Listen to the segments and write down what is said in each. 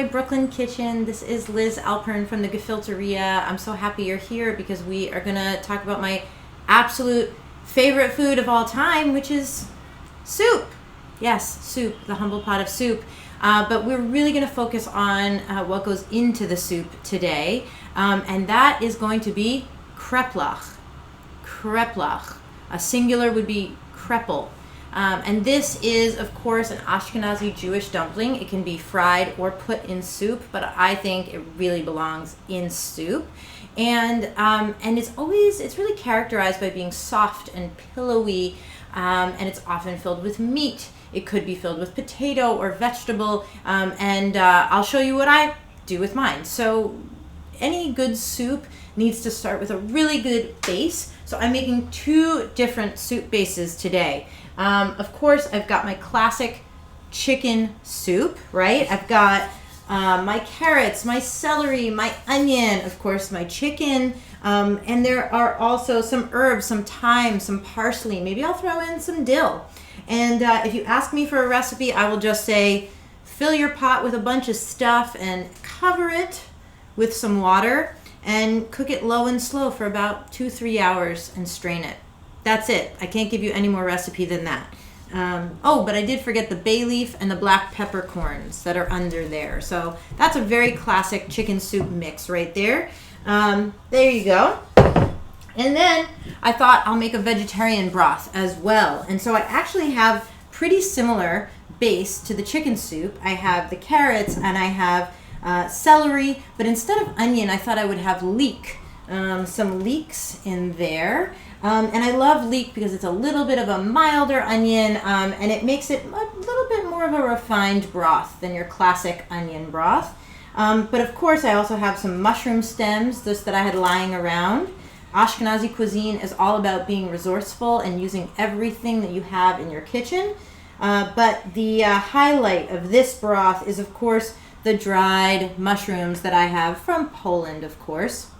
my Brooklyn kitchen. This is Liz Alpern from the Gefilteria. I'm so happy you're here because we are going to talk about my absolute favorite food of all time, which is soup. Yes, soup, the humble pot of soup. Uh, but we're really going to focus on uh, what goes into the soup today, um, and that is going to be kreplach. Kreplach. A singular would be kreppel. Um, and this is, of course, an Ashkenazi Jewish dumpling. It can be fried or put in soup, but I think it really belongs in soup. And um, and it's always it's really characterized by being soft and pillowy, um, and it's often filled with meat. It could be filled with potato or vegetable, um, and uh, I'll show you what I do with mine. So any good soup needs to start with a really good base. So I'm making two different soup bases today. Um, of course, I've got my classic chicken soup, right? I've got uh, my carrots, my celery, my onion, of course, my chicken. Um, and there are also some herbs, some thyme, some parsley. Maybe I'll throw in some dill. And uh, if you ask me for a recipe, I will just say fill your pot with a bunch of stuff and cover it with some water and cook it low and slow for about two, three hours and strain it. That's it. I can't give you any more recipe than that. Um, oh, but I did forget the bay leaf and the black peppercorns that are under there. So that's a very classic chicken soup mix right there. Um, there you go. And then I thought I'll make a vegetarian broth as well. And so I actually have pretty similar base to the chicken soup. I have the carrots and I have uh, celery, but instead of onion, I thought I would have leek. Um, some leeks in there. Um, and I love leek because it's a little bit of a milder onion um, and it makes it a little bit more of a refined broth than your classic onion broth. Um, but of course, I also have some mushroom stems just that I had lying around. Ashkenazi cuisine is all about being resourceful and using everything that you have in your kitchen. Uh, but the uh, highlight of this broth is, of course, the dried mushrooms that I have from Poland, of course.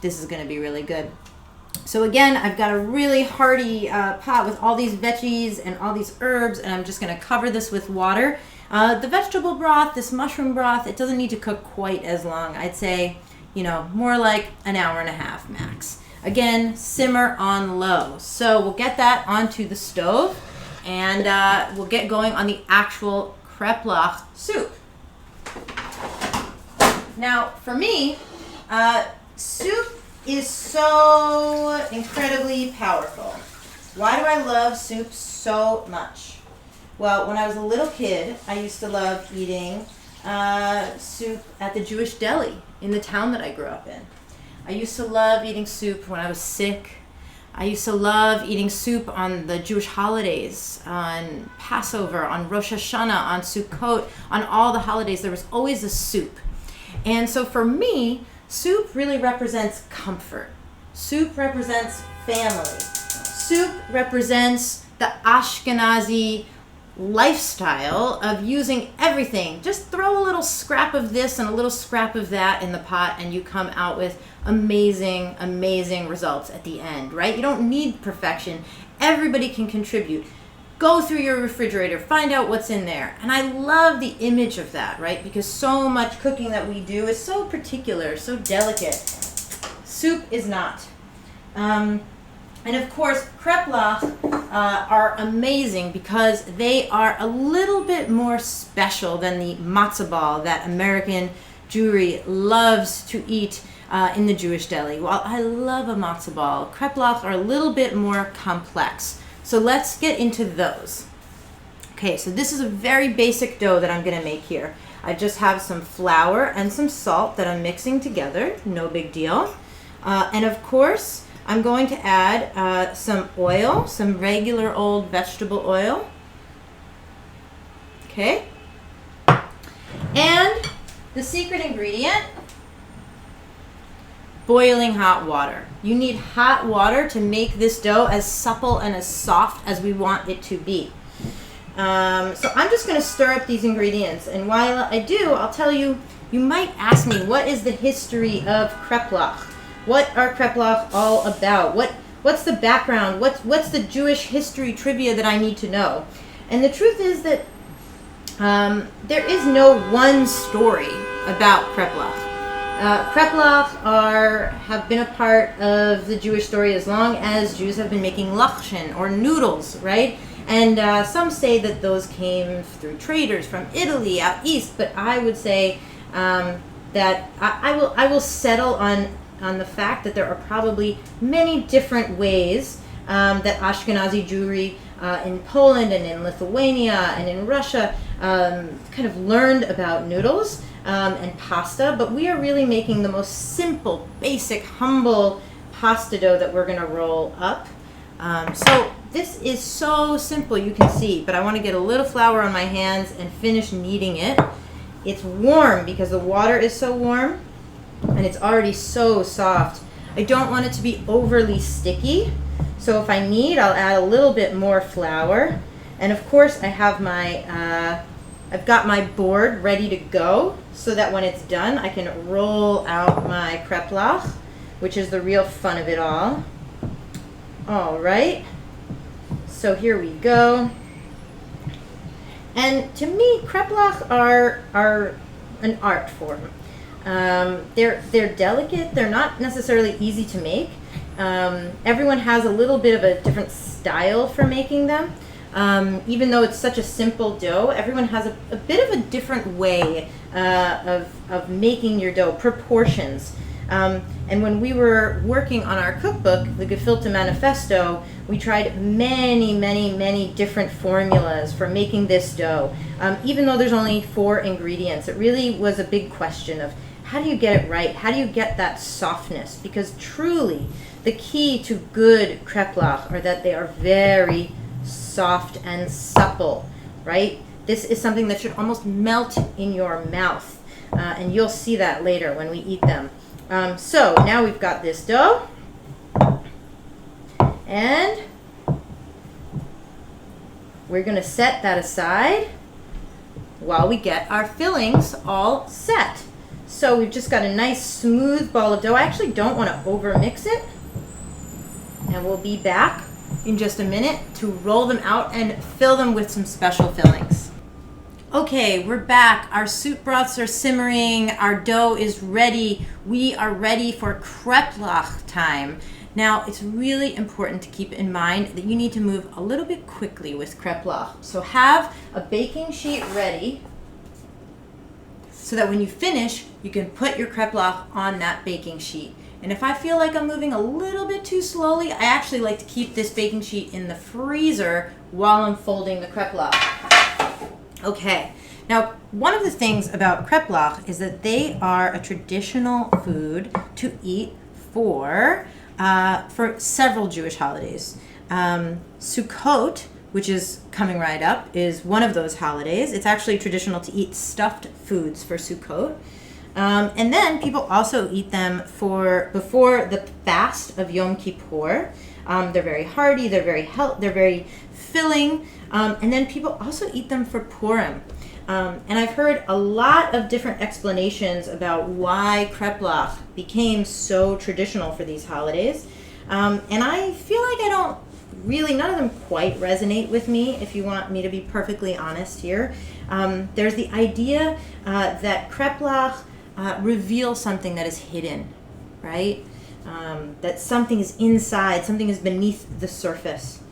This is going to be really good. So again, I've got a really hearty uh, pot with all these veggies and all these herbs, and I'm just going to cover this with water. Uh, the vegetable broth, this mushroom broth, it doesn't need to cook quite as long. I'd say, you know, more like an hour and a half max. Again, simmer on low. So we'll get that onto the stove, and uh, we'll get going on the actual kreplach soup. Now, for me, uh, soup is so incredibly powerful. Why do I love soup so much? Well, when I was a little kid, I used to love eating uh, soup at the Jewish deli in the town that I grew up in. I used to love eating soup when I was sick. I used to love eating soup on the Jewish holidays, on Passover, on Rosh Hashanah, on Sukkot, on all the holidays. There was always a soup. And so for me, Soup really represents comfort. Soup represents family. Soup represents the Ashkenazi lifestyle of using everything. Just throw a little scrap of this and a little scrap of that in the pot, and you come out with amazing, amazing results at the end, right? You don't need perfection. Everybody can contribute go through your refrigerator, find out what's in there. And I love the image of that, right? Because so much cooking that we do is so particular, so delicate. Soup is not. Um, and of course, kreplach uh, are amazing because they are a little bit more special than the matzo ball that American Jewry loves to eat uh, in the Jewish deli. While I love a matzo ball, kreplach are a little bit more complex. So let's get into those. Okay, so this is a very basic dough that I'm going to make here. I just have some flour and some salt that I'm mixing together, no big deal. Uh, and of course, I'm going to add uh, some oil, some regular old vegetable oil. Okay. And the secret ingredient boiling hot water. You need hot water to make this dough as supple and as soft as we want it to be. Um, so I'm just going to stir up these ingredients. And while I do, I'll tell you, you might ask me, what is the history of kreplach? What are kreplach all about? What What's the background? What's, what's the Jewish history trivia that I need to know? And the truth is that Um, there is no one story about kreplach. Uh, kreplach are have been a part of the Jewish story as long as Jews have been making lachshin or noodles, right? And uh, some say that those came through traders from Italy out east, but I would say um, that I, I, will I will settle on on the fact that there are probably many different ways um, that Ashkenazi Jewry uh, in Poland and in Lithuania and in Russia um, kind of learned about noodles um, and pasta, but we are really making the most simple, basic, humble pasta dough that we're going to roll up. Um, so this is so simple, you can see, but I want to get a little flour on my hands and finish kneading it. It's warm because the water is so warm and it's already so soft. I don't want it to be overly sticky. So if I need, I'll add a little bit more flour. And of course I have my, uh, I've got my board ready to go so that when it's done, I can roll out my kreplach, which is the real fun of it all. All right. So here we go. And to me, kreplach are, are an art form. Um, they're, they're delicate. They're not necessarily easy to make. Um, everyone has a little bit of a different style for making them. Um, even though it's such a simple dough, everyone has a, a bit of a different way uh, of, of making your dough, proportions. Um, and when we were working on our cookbook, the Gefilte Manifesto, we tried many, many, many different formulas for making this dough. Um, even though there's only four ingredients, it really was a big question of how do you get it right? How do you get that softness? Because truly, the key to good kreplach are that they are very soft and supple, right? This is something that should almost melt in your mouth. Uh, and you'll see that later when we eat them. Um, so now we've got this dough. And we're going to set that aside while we get our fillings all set. So we've just got a nice smooth ball of dough. I actually don't want to over mix it. And we'll be back in just a minute to roll them out and fill them with some special fillings. Okay, we're back. Our soup broths are simmering. Our dough is ready. We are ready for kreplach time. Now, it's really important to keep in mind that you need to move a little bit quickly with kreplach. So have a baking sheet ready so that when you finish, you can put your kreplach on that baking sheet. And if I feel like I'm moving a little bit too slowly, I actually like to keep this baking sheet in the freezer while I'm folding the kreplach. Okay, now one of the things about kreplach is that they are a traditional food to eat for uh, for several Jewish holidays. Um, Sukkot which is coming right up, is one of those holidays. It's actually traditional to eat stuffed foods for Sukkot. Um, and then people also eat them for before the fast of Yom Kippur. Um, they're very hearty. They're very health. They're very filling. Um, and then people also eat them for Purim. Um, and I've heard a lot of different explanations about why kreplach became so traditional for these holidays. Um, and I feel like I don't really none of them quite resonate with me if you want me to be perfectly honest here. Um, there's the idea uh, that kreplach uh, reveals something that is hidden right? Um, that something is inside something is beneath the surface.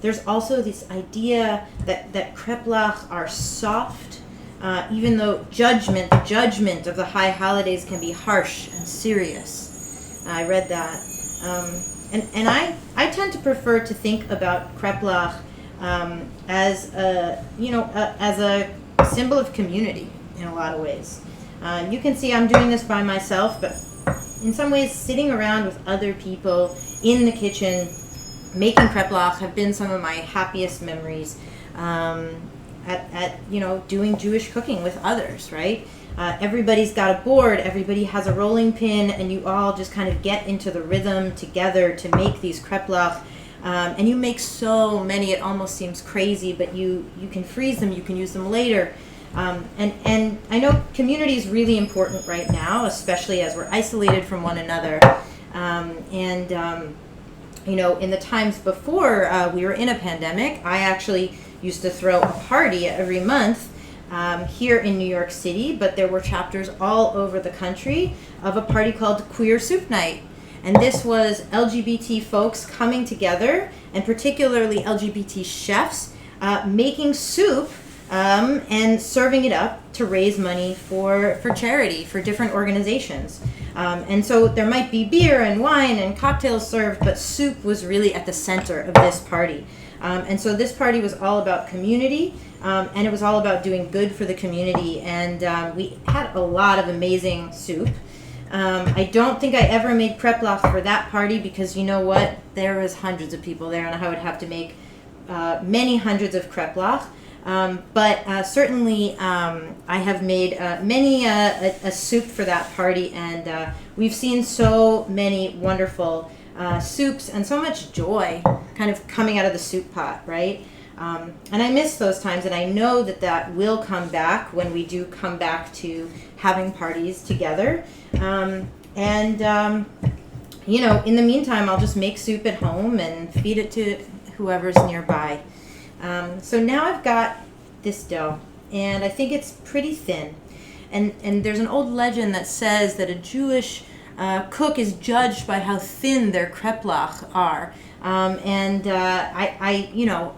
There's also this idea that that kreplach are soft uh, even though judgment judgment of the high holidays can be harsh and serious. I read that. Um, and and I I tend to prefer to think about kreplach um, as a you know a, as a symbol of community in a lot of ways. Uh, you can see I'm doing this by myself, but in some ways, sitting around with other people in the kitchen making kreplach have been some of my happiest memories. Um, at, at you know doing Jewish cooking with others, right? Uh, everybody's got a board, everybody has a rolling pin, and you all just kind of get into the rhythm together to make these kreplach. Um, and you make so many, it almost seems crazy, but you, you can freeze them, you can use them later. Um, and, and I know community is really important right now, especially as we're isolated from one another. Um, and, um, you know, in the times before uh, we were in a pandemic, I actually used to throw a party every month um, here in New York City, but there were chapters all over the country of a party called Queer Soup Night. And this was LGBT folks coming together, and particularly LGBT chefs, uh, making soup um, and serving it up to raise money for, for charity, for different organizations. Um, and so there might be beer and wine and cocktails served, but soup was really at the center of this party. Um, and so this party was all about community, um, and it was all about doing good for the community. And um, we had a lot of amazing soup. Um, I don't think I ever made kreplach for that party because you know what? There was hundreds of people there, and I would have to make uh, many hundreds of kreplach. Um, but uh, certainly, um, I have made uh, many uh, a, a, soup for that party, and uh, we've seen so many wonderful uh, soups and so much joy kind of coming out of the soup pot, right? Um, and I miss those times, and I know that that will come back when we do come back to having parties together. Um, and, um, you know, in the meantime, I'll just make soup at home and feed it to whoever's nearby. Um, so now I've got this dough, and I think it's pretty thin. And, and there's an old legend that says that a Jewish uh, cook is judged by how thin their kreplach are. Um, and uh, I, I, you know,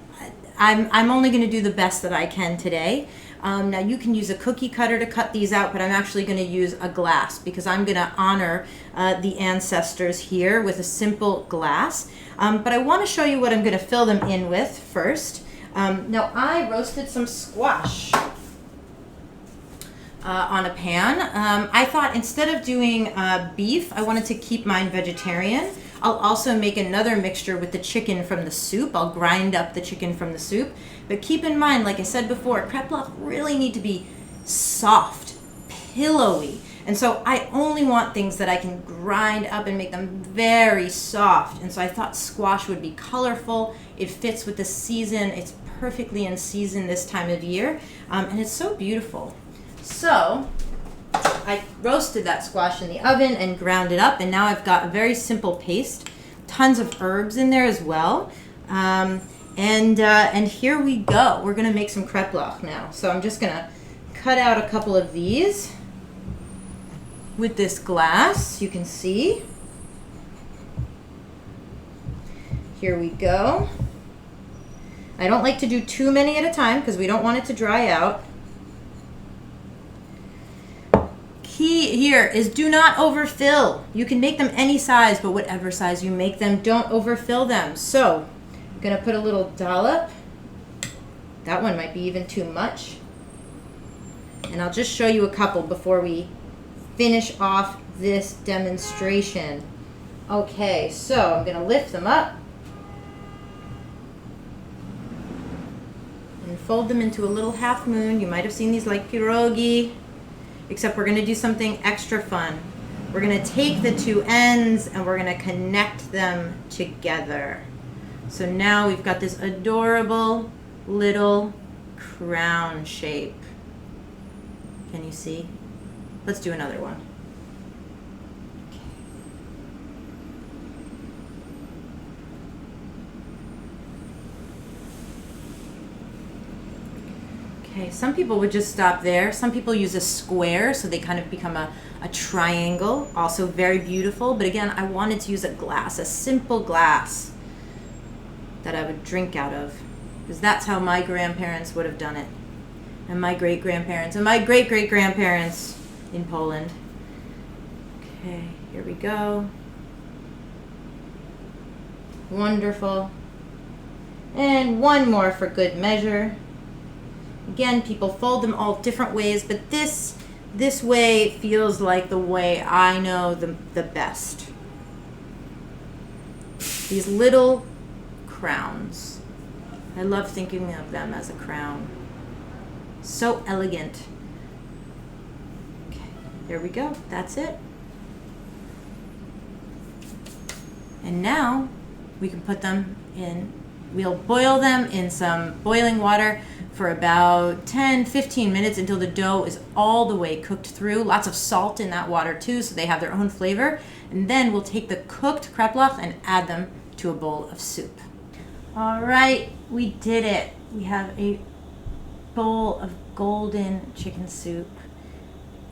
I'm, I'm only going to do the best that I can today. Um, now you can use a cookie cutter to cut these out, but I'm actually going to use a glass because I'm going to honor uh, the ancestors here with a simple glass. Um, but I want to show you what I'm going to fill them in with first. Um, now I roasted some squash. Uh, on a pan. Um, I thought instead of doing uh, beef, I wanted to keep mine vegetarian. I'll also make another mixture with the chicken from the soup. I'll grind up the chicken from the soup. But keep in mind, like I said before, kreplach really need to be soft, pillowy. And so I only want things that I can grind up and make them very soft. And so I thought squash would be colorful. It fits with the season. It's perfectly in season this time of year. Um, and it's so beautiful. So I roasted that squash in the oven and ground it up, and now I've got a very simple paste. Tons of herbs in there as well. Um, and uh, and here we go. We're gonna make some kreplach now. So I'm just gonna cut out a couple of these with this glass. You can see. Here we go. I don't like to do too many at a time because we don't want it to dry out. Key here is do not overfill. You can make them any size, but whatever size you make them, don't overfill them. So I'm gonna put a little dollop. That one might be even too much. And I'll just show you a couple before we finish off this demonstration. Okay, so I'm gonna lift them up and fold them into a little half moon. You might have seen these like pierogi except we're gonna do something extra fun. We're gonna take the two ends and we're gonna connect them together. So now we've got this adorable little crown shape. Can you see? Let's do another one. Okay, some people would just stop there. Some people use a square, so they kind of become a, a triangle. Also very beautiful. But again, I wanted to use a glass, a simple glass that I would drink out of. Because that's how my grandparents would have done it. And my great grandparents, and my great great grandparents in Poland. Okay, here we go. Wonderful. And one more for good measure. Again, people fold them all different ways, but this this way feels like the way I know the, the best. These little crowns. I love thinking of them as a crown. So elegant. Okay, there we go. That's it. And now we can put them in, we'll boil them in some boiling water for about 10 15 minutes until the dough is all the way cooked through lots of salt in that water too so they have their own flavor and then we'll take the cooked kreplach and add them to a bowl of soup all right we did it we have a bowl of golden chicken soup.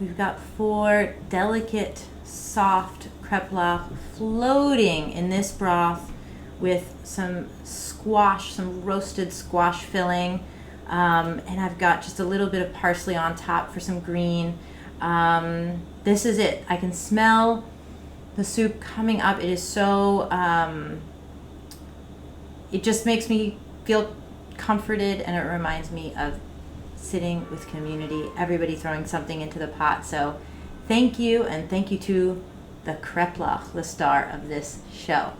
We've got four delicate, soft kreplach floating in this broth with some squash, some roasted squash filling. Um, and I've got just a little bit of parsley on top for some green. Um, this is it. I can smell the soup coming up. It is so, um, it just makes me feel comforted and it reminds me of sitting with community, everybody throwing something into the pot. So thank you and thank you to the Kreplach, the star of this show.